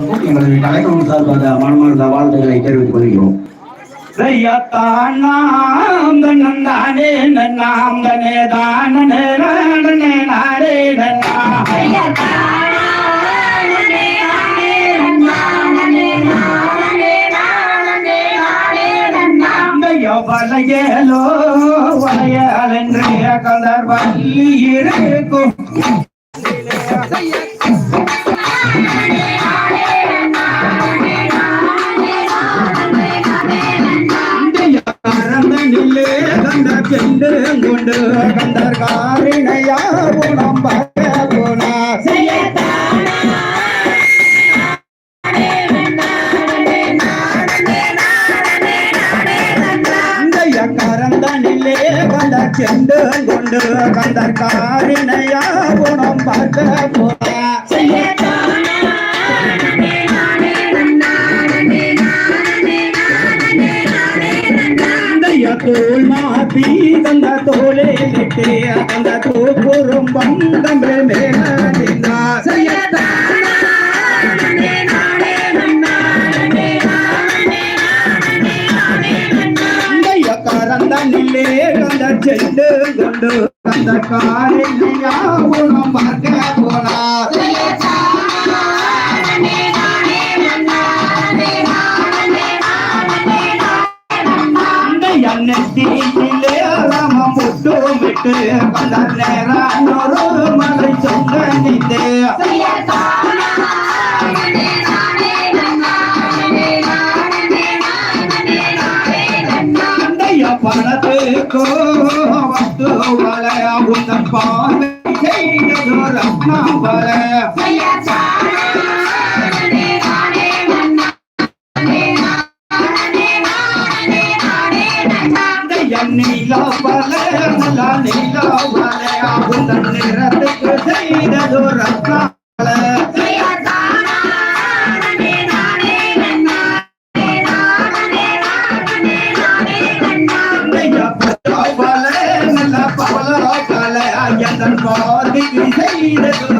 எங்களது கலைக்குழு சார்பாக மனமார்ந்த வாழ்த்துக்களை தெரிவித்துக் கொள்கிறோம் நாம் தன்னே கலர் வள்ளி இருக்கும் பெண்டு கொண்டு கண்டர் காரிணையா குணம் பககுணா கரந்தனிலே கண்ட செண்டு கொண்டு கண்டர் காரிணையா குணம் தோல் மாத்தி தந்த தோலே விட்டு தந்த தோப்புறம் பந்தங்கள் மேல நின்னா தந்தைய கரந்த கந்த செண்டு கொண்டு கந்த காரியா பார்க்க போனார். எண்ணத்திலே ராம முட்டு விட்டு பல நேரம் மலை சொந்த நின்று பணத்துக்கோ வந்து பாதை ரத்னா நீலா பல நல்லா நீலா வலைய உந்தன் நிறத்துக்கு செய்ததோ ரத்தால பல நல்ல பவல கல அயந்தன் பாதைக்கு செய்ததோ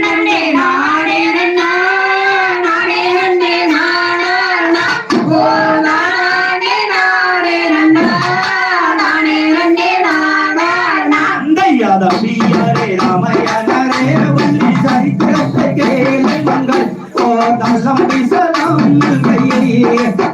தள்ளம் விசனம் கையே